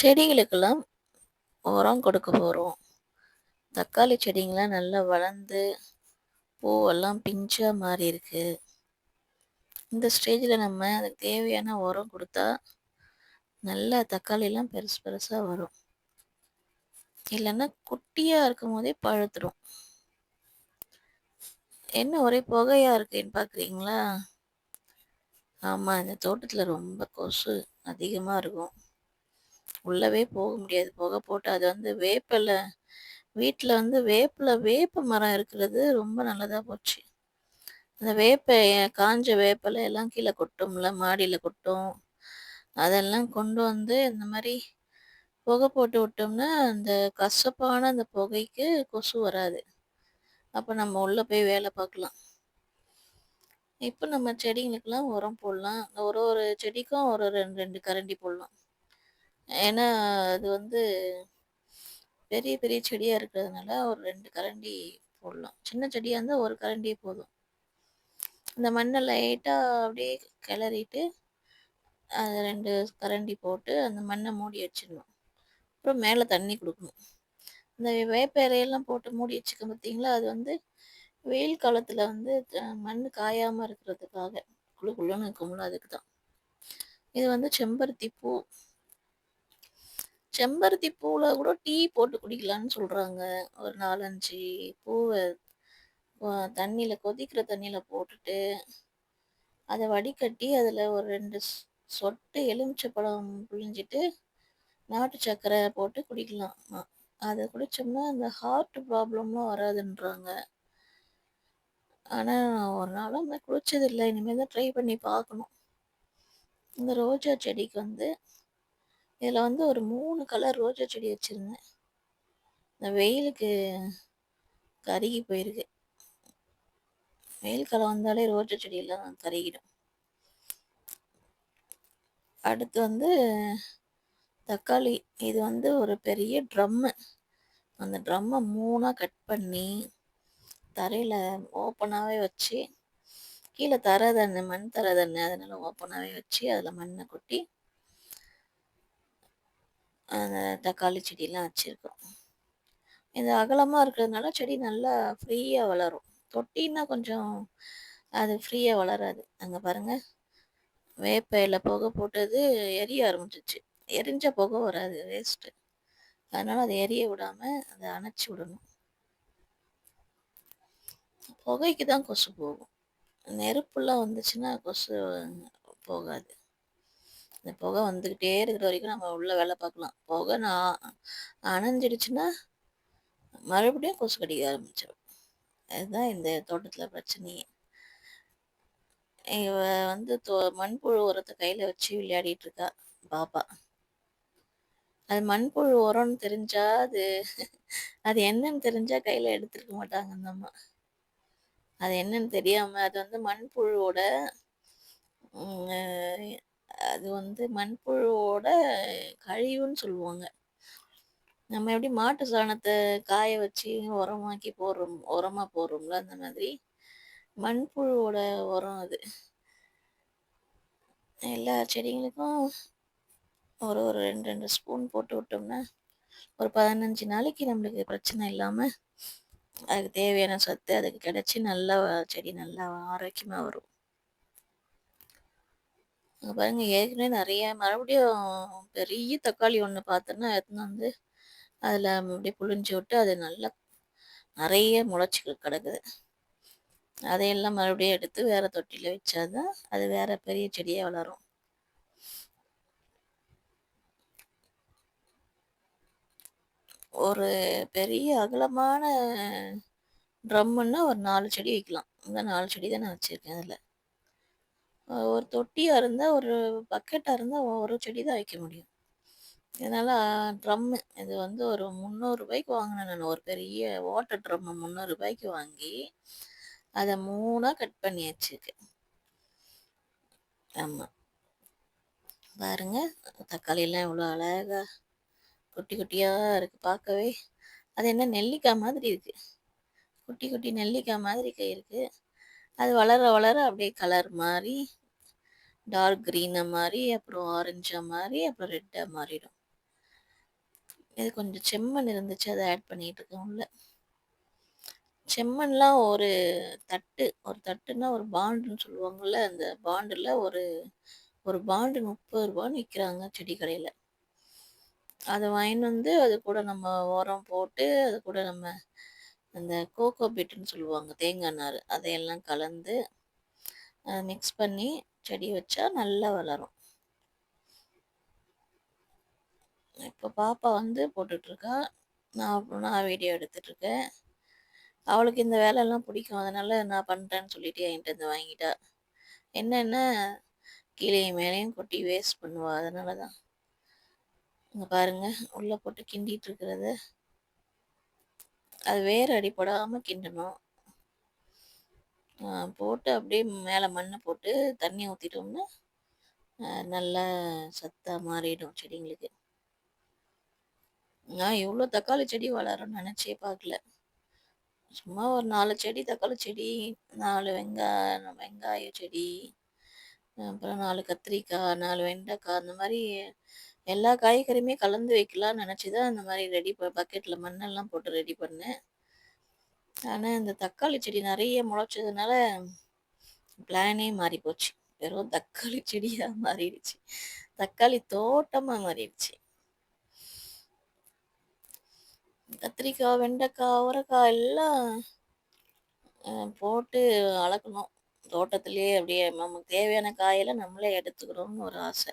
செடிகளுக்கெல்லாம் உரம் கொடுக்க போகிறோம் தக்காளி செடிங்கெலாம் நல்லா வளர்ந்து பூவெல்லாம் பிஞ்சாக மாறி இருக்கு. இந்த ஸ்டேஜில் நம்ம அதுக்கு தேவையான உரம் கொடுத்தா நல்லா தக்காளிலாம் பெருசு பெருசாக வரும். இல்லைன்னா குட்டியாக இருக்கும் போதே பழுத்துடும் என்ன ஒரே புகையாக இருக்குன்னு பார்க்குறீங்களா ஆமாம் இந்த தோட்டத்தில் ரொம்ப கொசு அதிகமாக இருக்கும். உள்ளவே போக முடியாது. புகை போட்டு அது வந்து வேப்பிலை வீட்டில் வந்து வேப்பில் வேப்ப மரம் இருக்கிறது ரொம்ப நல்லதாக போச்சு. அந்த வேப்ப காஞ்ச வேப்பிலை எல்லாம் கீழே கொட்டும்ல மாடியில் கொட்டும். அதெல்லாம் கொண்டு வந்து இந்த மாதிரி புகை போட்டு விட்டோம்னா அந்த கசப்பான அந்த புகைக்கு கொசு வராது. அப்போ நம்ம உள்ளே போய் வேலை பார்க்கலாம். இப்போ நம்ம செடிங்களுக்கெல்லாம் உரம் போடலாம். ஒரு ஒரு செடிக்கும் ஒரு ரெண்டு ரெண்டு கரண்டி போடலாம். ஏன்னா அது வந்து பெரிய பெரிய செடியாக இருக்கிறதுனால ஒரு ரெண்டு கரண்டி போடலாம். சின்ன செடியாக இருந்தால் ஒரு கரண்டியே போதும். அந்த மண்ணை லைட்டாக அப்படியே கிளறிட்டு அது ரெண்டு கரண்டி போட்டு அந்த மண்ணை மூடி வச்சிடணும். அப்புறம் மேலே தண்ணி கொடுக்கணும். இந்த வேப்ப இலையெல்லாம் போட்டு மூடி வச்சுக்க பார்த்தீங்களா? அது வந்து வெயில் காலத்தில் வந்து மண் காயாமல் இருக்கிறதுக்காக குழு குழுன்னு இருக்கும்ல அதுக்கு தான் இது வந்து செம்பருத்தி பூ. செம்பருத்தி பூவில் கூட டீ போட்டு குடிக்கலான்னு சொல்கிறாங்க ஒரு நாலஞ்சு பூவை தண்ணியில் கொதிக்கிற தண்ணியில் போட்டுட்டு அதை வடிகட்டி அதில் ஒரு ரெண்டு சொட்டு எலுமிச்சை பழம் புழிஞ்சிட்டு நாட்டு சர்க்கரை போட்டு குடிக்கலாம். அதை குடித்தோம்னா அந்த ஹார்ட் ப்ராப்ளம்லாம் வராதுன்றாங்க. ஆனால் ஒரு நாளும் அந்த குடித்ததில்லை இனிமேல் தான் ட்ரை பண்ணி பார்க்கணும். இந்த ரோஜா செடிக்கு வந்து இதில் வந்து ஒரு மூணு கலர் ரோஜா செடி வச்சுருந்தேன். இந்த வெயிலுக்கு கருகி போயிருக்கு. வெயில் காலம் வந்தாலே ரோஜா செடியெல்லாம் கருகிடும். அடுத்து வந்து தக்காளி. இது வந்து ஒரு பெரிய ட்ரம்மு அந்த ட்ரம்மை மூணாக கட் பண்ணி தரையில் ஓப்பனாகவே வச்சு கீழே தர தண்ணு மண் தர தண்ணு அதனால் ஓப்பனாகவே வச்சு அதில் மண்ணை கொட்டி அந்த தக்காளி செடியெலாம் வச்சுருக்கோம். இது அகலமாக இருக்கிறதுனால செடி நல்லா ஃப்ரீயாக வளரும். தொட்டின்னா கொஞ்சம் அது ஃப்ரீயாக வளராது. அங்கே பாருங்கள் வேப்பையில் புகை போட்டது எரிய ஆரம்பிச்சிச்சு எரிஞ்ச புகை வராது வேஸ்ட்டு அதனால் அதை எரிய விடாமல் அதை அணைச்சி விடணும். புகைக்கு தான் கொசு போகும். நெருப்புலாம் வந்துச்சுன்னா கொசு போகாது. இந்த புகை வந்துக்கிட்டே இருக்கிற வரைக்கும் நம்ம உள்ளே வேலை பார்க்கலாம். புகை நான் அணைஞ்சிடுச்சுன்னா மறுபடியும் கொசு கடிக்க ஆரம்பிச்சிடும் அதுதான் இந்த தோட்டத்தில் பிரச்சனையே. இவ வந்து தோ மண்புழு உரத்தை கையில் வச்சு விளையாடிட்டு இருக்கா பாப்பா. அது மண்புழு உரம்னு தெரிஞ்சா அது அது என்னன்னு தெரிஞ்சா கையில் எடுத்துருக்க மாட்டாங்க அந்த அம்மா. அது என்னன்னு தெரியாமல் அது வந்து மண்புழுவோட அது வந்து மண்புழுவோட கழிவுன்னு சொல்லுவாங்க. நம்ம எப்படி மாட்டு சாணத்தை காய வச்சு உரமாக்கி போடுறோம் உரமாக போடுறோம்ல அந்த மாதிரி மண்புழுவோட உரம் அது. எல்லா செடிங்களுக்கும் ஒரு ஒரு ரெண்டு ரெண்டு ஸ்பூன் போட்டு விட்டோம்னா ஒரு பதினஞ்சு நாளைக்கு நம்மளுக்கு பிரச்சனை இல்லாமல் அதுக்கு தேவையான சத்து அதுக்கு கிடச்சி நல்லா செடி நல்லா ஆரோக்கியமாக வரும். பாருங்க ஏற்கனவே நிறைய மறுபடியும் பெரிய தக்காளி ஒன்று பார்த்தோன்னா எடுத்துன்னு வந்து அதில் அப்படியே புழிஞ்சு விட்டு அது நல்லா நிறைய முளைச்சி கிடக்குது. அதையெல்லாம் மறுபடியும் எடுத்து வேறு தொட்டியில் வச்சாதான் அது வேறு பெரிய செடியாக வளரும். ஒரு பெரிய அகலமான ட்ரம்முன்னா ஒரு நாலு செடி வைக்கலாம். இந்த நாலு செடி தான் நான் வச்சுருக்கேன் அதில். ஒரு தொட்டியாக இருந்தால் ஒரு பக்கெட்டாக இருந்தால் ஒரு செடி தான் வைக்க முடியும். இதனால் ட்ரம்மு இது வந்து ஒரு முந்நூறுரூபாய்க்கு வாங்கினேன் நான். ஒரு பெரிய வாட்டர் ட்ரம்மு முந்நூறுரூபாய்க்கு வாங்கி அதை மூணாக கட் பண்ணி வச்சுருக்கேன். ஆமாம் பாருங்கள் தக்காளியெல்லாம் இவ்வளோ அழகாக குட்டி குட்டியாக இருக்குது பார்க்கவே. அது என்ன நெல்லிக்காய் மாதிரி இருக்குது குட்டி குட்டி நெல்லிக்காய் மாதிரி இருக்குது அது வளர வளர அப்படியே கலர் மாறி டார்க் க்ரீனாக மாதிரி அப்புறம் ஆரஞ்சாக மாறி அப்புறம் ரெட்டாக மாறிடும் இது கொஞ்சம் செம்மண் இருந்துச்சு. அதை ஆட் பண்ணிட்டுருக்கேன் உள்ள. செம்மண்லாம் ஒரு தட்டு ஒரு தட்டுன்னா ஒரு பாண்டுன்னு சொல்லுவாங்கல்ல, அந்த பாண்டில் ஒரு ஒரு பாண்டு முப்பது ரூபான்னு விற்கிறாங்க செடி கடையில் அதை வாங்கின்னு வந்து அது கூட நம்ம உரம் போட்டு, அது கூட நம்ம அந்த கோகோ பீட்டுன்னு சொல்லுவாங்க. தேங்காய் நார் அதையெல்லாம் கலந்து மிக்ஸ் பண்ணி செடி வச்சா நல்லா வளரும். இப்போ பாப்பா வந்து போட்டுட்ருக்கா. நான் நான் வீடியோ எடுத்துட்ருக்கேன். அவளுக்கு இந்த வேலையெல்லாம் பிடிக்கும். அதனால் நான் பண்ணுறேன்னு சொல்லிட்டு என்கிட்டருந்து வாங்கிட்டா. என்னென்ன கீழே மேலேயும் கொட்டி வேஸ்ட் பண்ணுவாள் அதனால தான். இங்கே பாருங்கள் உள்ளே போட்டு கிண்டிகிட்டு இருக்கிறத. அது வேறு அடிப்படாமல் கிண்டணும். போட்டு அப்படியே மேலே மண்ணை போட்டு தண்ணி ஊற்றிட்டோம்னா நல்லா சத்தாக மாறிடும் செடிங்களுக்கு. நான் இவ்வளோ தக்காளி செடி வளரும்னு நினச்சே பார்க்கல. சும்மா ஒரு நாலு செடி தக்காளி செடி, நாலு வெங்காய வெங்காய செடி, அப்புறம் நாலு கத்திரிக்காய், நாலு வெண்டைக்காய் அந்த மாதிரி எல்லா காய்கறியுமே கலந்து வைக்கலாம்னு நினச்சி தான் அந்த மாதிரி ரெடி ப பக்கெட்டில் மண்ணெல்லாம் போட்டு ரெடி பண்ணேன். ஆனால் இந்த தக்காளி செடி நிறைய முளைச்சதுனால, பிளானே மாறி போச்சு. வெறும் தக்காளி செடியாக மாறிடுச்சு. தக்காளி தோட்டமாக மாறிடுச்சு. கத்திரிக்காய், வெண்டைக்காய், அவரைக்காய் எல்லாம் போட்டு வளர்க்கணும். தோட்டத்திலேயே அப்படியே நமக்கு தேவையான காயெல்லாம் நம்மளே எடுத்துக்கிறோம்னு ஒரு ஆசை.